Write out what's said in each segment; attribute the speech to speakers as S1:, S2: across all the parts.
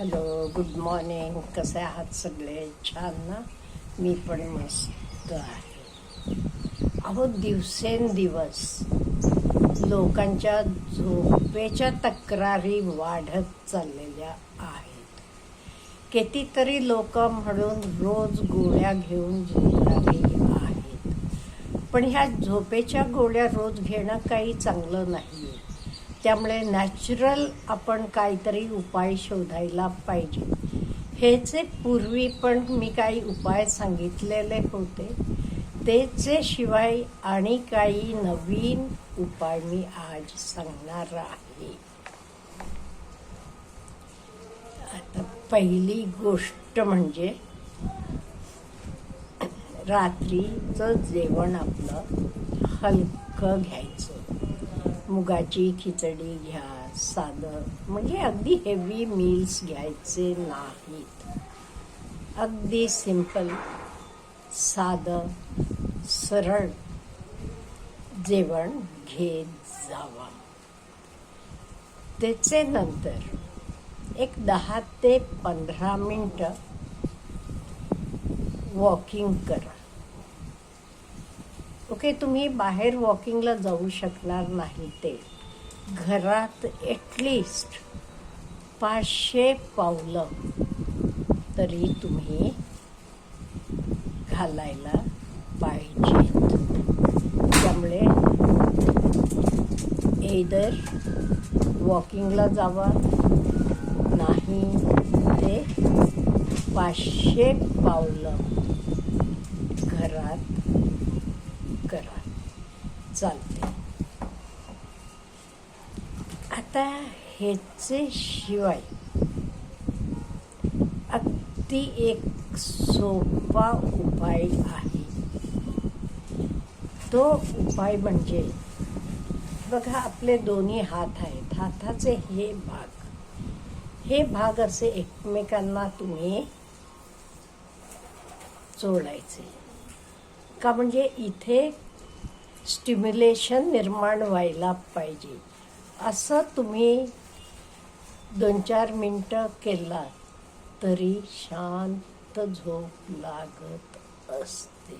S1: Hello good morning कसे आहात सगळे? छान ना? मी पण मस्त आहे. अहो दिवसेंदिवस लोकांच्या झोपेच्या तक्रारी वाढत चाललेल्या आहेत. कितीतरी लोक म्हणून रोज गोळ्या घेऊन झोपणारी आहेत. पण ह्या झोपेच्या गोळ्या रोज घेणं काही चांगलं नाही आहे त्यामुळे नॅचरल आपण काहीतरी उपाय शोधायला पाहिजे. हेचे पूर्वी पण मी काही उपाय सांगितलेले होते. तेचे शिवाय आणि काही नवीन उपाय मी आज सांगणार आहे. आता पहिली गोष्ट म्हणजे रात्रीचं जेवण आपलं हलकं घ्यायचं. मुगाची खिचडी घ्या साधं. म्हणजे अगदी हेवी मील्स घ्यायचे नाहीत. अगदी सिंपल साधं सरळ जेवण घेत जावा. त्याचे नंतर एक दहा ते पंधरा मिनटं वॉकिंग करा. ओके तुम्ही बाहेर वॉकिंगला जाऊ शकणार नाही ते. घरात एटलिस्ट पाचशे पावलं तरी तुम्ही घालायला पाहिजेत त्यामुळे एदर वॉकिंगला जावा नाही ते पाचशे पावलं घरात करा चालते आता ह्याचे शिवाय अगदी एक सोपा उपाय आहे. तो उपाय म्हणजे बघा आपले दोन्ही हात आहेत. हाताचे हे भाग. हे भाग असे एकमेकांना तुम्ही जोडायचे. का म्हणजे इथे स्टिम्युलेशन निर्माण व्हायला पाहिजे. असं तुम्ही दोन चार मिनटं केला तरी शांत झोप लागत असते.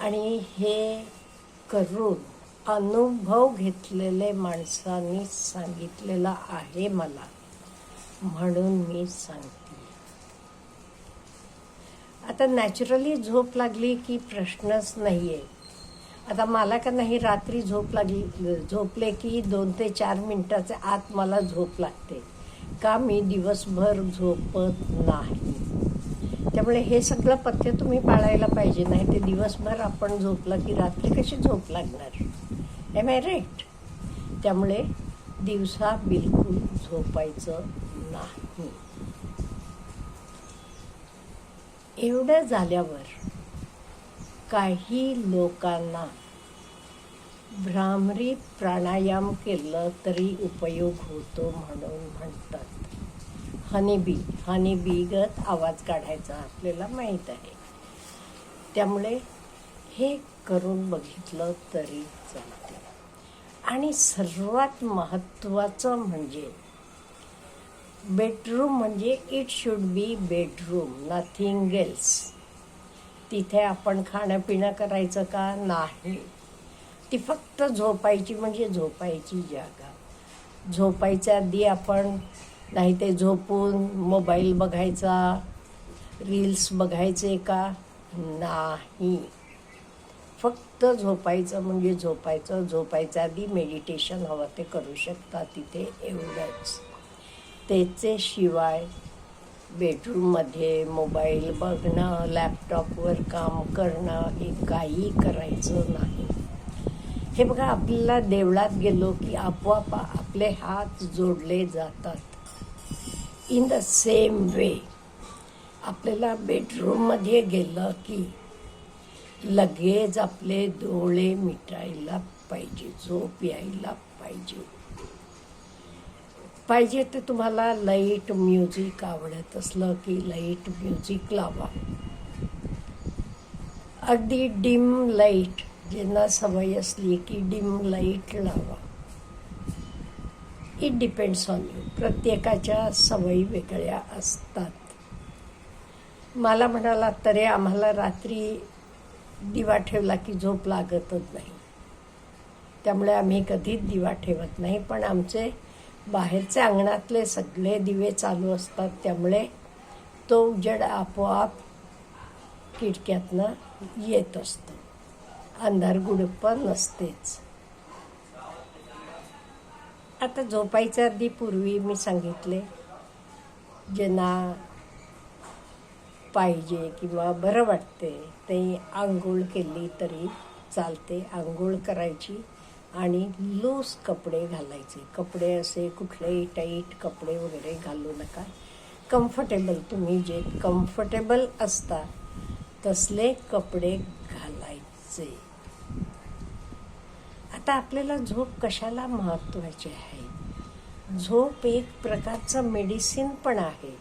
S1: आणि हे करून अनुभव घेतलेले माणसांनी सांगितलेला आहे मला. म्हणून मी सांगते. आता नॅचरली झोप लागली की प्रश्नच नाही आहे आता मला का नाही रात्री झोप लागली झोपले की दोन ते चार मिनटाच्या आत मला झोप लागते. का मी दिवसभर झोपत नाही? त्यामुळे हे सगळं पथ्य तुम्ही पाळायला पाहिजे नाही ते दिवसभर आपण झोपलं की रात्री कशी झोप लागणार? एम आय राईट त्यामुळे दिवसा बिलकुल झोपायचं नाही. एवढं झाल्यावर काही लोकांना भ्रामरी प्राणायाम केलं तरी उपयोग होतो म्हणून म्हणतात. हनीबी हनीबीगत आवाज काढायचा आपल्याला माहीत आहे. त्यामुळे हे करून बघितलं तरी चालते आणि सर्वात महत्त्वाचं म्हणजे बेडरूम म्हणजे it should be bedroom nothing else तिथे आपण खाणंपिणं करायचं का? नाही. ती फक्त झोपायची म्हणजे झोपायची जागा. झोपायच्या आधी आपण नाही ते झोपून मोबाईल बघायचा रील्स बघायचे का? नाही. फक्त झोपायचं म्हणजे झोपायचं. झोपायच्या आधी मेडिटेशन हवं ते करू शकता तिथे एवढंच. त्याचे शिवाय बेडरूममध्ये मोबाईल बघणं लॅपटॉपवर काम करणं हे काही करायचं नाही. हे बघा आपल्याला देवळात गेलो की आपोआप आपले हात जोडले जातात. इन द सेम वे आपल्याला बेडरूममध्ये गेलं की लगेच आपले डोळे मिटायला पाहिजे झोप यायला पाहिजे. पाहिजे तर तुम्हाला लाइट म्युझिक आवडत असलं की लाइट म्युझिक लावा. अगदी डिम लाइट ज्यांना सवय असली की डिम लाइट लावा. इट डिपेंड्स ऑन यू प्रत्येकाच्या सवयी वेगळ्या असतात. मला म्हणाला तरी आम्हाला रात्री दिवा ठेवला की झोप लागतच नाही. त्यामुळे आम्ही कधीच दिवा ठेवत नाही पण आमचे बाहेरचे अंगणातले सगळे दिवे चालू असतात त्यामुळे तो उजेड आपोआप खिडक्यातनं येत असतो. अंधार गुडप्पा नसतेच. आता झोपायच्या आधी पूर्वी मी सांगितले ज्यांना पाहिजे किंवा बरं वाटते ते आंघोळ केली तरी चालते. आंघोळ करायची आणि लूज कपडे घालायचे. कपडे असे कुठलेही टाईट कपडे वगैरे घालू नका. कम्फर्टेबल तुम्ही जे कम्फर्टेबल असता तसले कपडे घालायचे. आता आपल्याला झोप कशाला महत्त्वाची आहे? झोप एक प्रकारचं मेडिसिन पण आहे.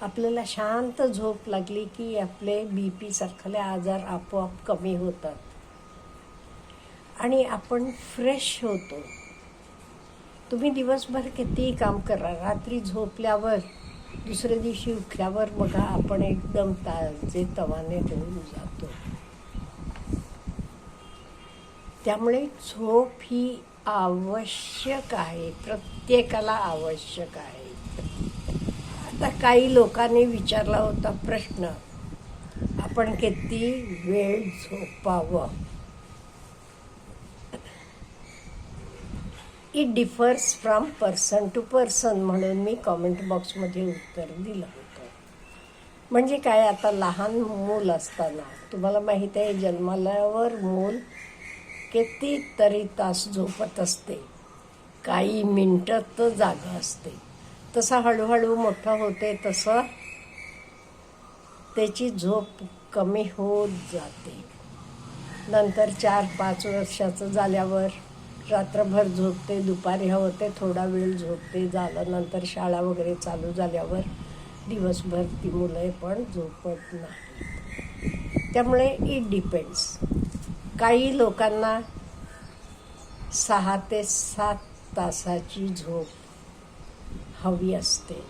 S1: आपल्याला शांत झोप लागली की आपले बी पीसारखले आजार आपोआप कमी होतात. आणि आपण फ्रेश होतो. तुम्ही दिवसभर कितीही काम करा रात्री झोपल्यावर दुसऱ्या दिवशी उठल्यावर बघा आपण एकदम ताजे तवाने होऊन जातो. त्यामुळे झोप ही आवश्यक आहे प्रत्येकाला आवश्यक आहे. आता काही लोकांनी विचारला होता प्रश्न आपण किती वेळ झोपावं? It differs from person to person म्हणून मी कॉमेंट बॉक्समध्ये उत्तर दिलं. होतं म्हणजे काय आता लहान मूल असताना तुम्हाला माहीत आहे जन्माल्यावर मूल कितीतरी तास झोपत असते. काही मिनटं तर जागा असते. तसं हळूहळू मोठं होते तसं त्याची झोप कमी होत जाते. नंतर चार पाच वर्षाचं झाल्यावर रात्रभर झोपते दुपारी हवं ते थोडा वेळ झोपते झालं नंतर शाळा वगैरे चालू झाल्यावर दिवसभर ती मुलं पण झोपत नाही त्यामुळे इट डिपेंड्स काही लोकांना सहा ते सात तासाची झोप हवी असते.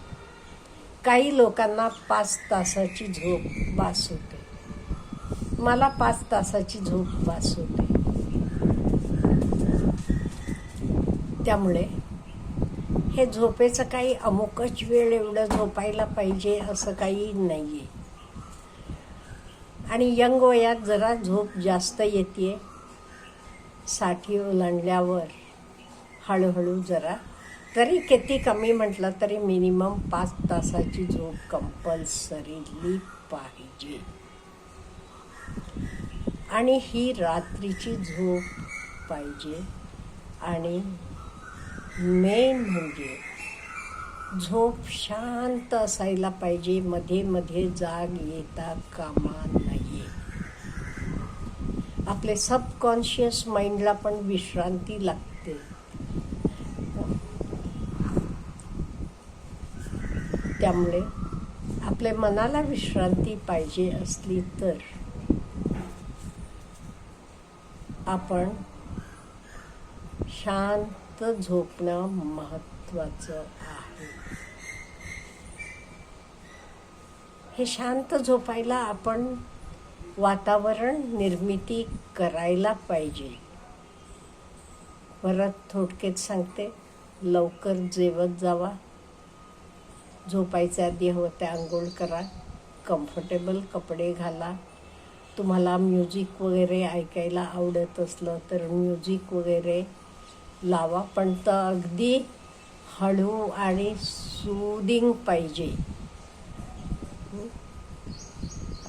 S1: काही लोकांना पाच तासाची झोप बास होते. मला पाच तासाची झोप बास होते. त्यामुळे हे झोपेचं काही अमुकच वेळ एवढं झोपायला पाहिजे असं काही नाही आहे आणि यंग वयात जरा झोप जास्त येते साठी ओलांडल्यावर हळूहळू जरा तरी किती कमी म्हटलं तरी मिनिमम पाच तासाची झोप कंपल्सरीली पाहिजे. आणि ही रात्रीची झोप पाहिजे आणि मेन म्हणजे झोप शांत असायला पाहिजे मध्ये मध्ये जाग येता कामा नाही आपले सबकॉन्शियस माइंडला पण विश्रांती लागते. त्यामुळे आपल्या मनाला विश्रांती पाहिजे असली तर आपण शांत झोपणं महत्वाचं आहे. हे शांत झोपायला आपण वातावरण निर्मिती करायला पाहिजे. परत थोडक्यात सांगते लवकर जेवत जावा. झोपायच्या आधी हवं ते आंघोळ करा. कम्फर्टेबल कपडे घाला. तुम्हाला म्युझिक वगैरे ऐकायला आवडत असलं तर म्युझिक वगैरे लावा पण तर अगदी हळू आणि सुदिंग पाहिजे.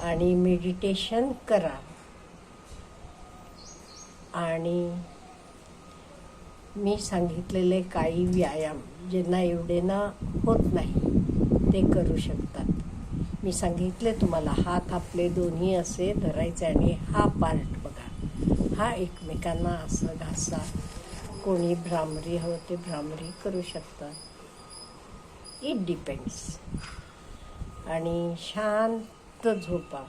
S1: आणि मेडिटेशन करा. आणि मी सांगितलेले काही व्यायाम ज्यांना एवढे ना होत नाही ते करू शकतात. मी सांगितले तुम्हाला हात आपले दोन्ही असे धरायचे आणि हा पार्ट बघा. हा एकमेकांना असं घासा. कोणी भ्रामरी हवं ते भ्रामरी करू शकतात. इट डिपेंड्स आणि शांत झोपा.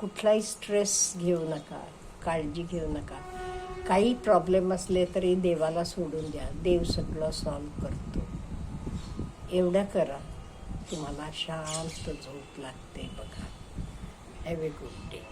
S1: कुठलाही स्ट्रेस घेऊ नका काळजी घेऊ नका. काही प्रॉब्लेम असले तरी देवाला सोडून द्या. देव सगळं सॉल्व करतो. एवढं करा. तुम्हाला शांत झोप लागते बघा. Have a good day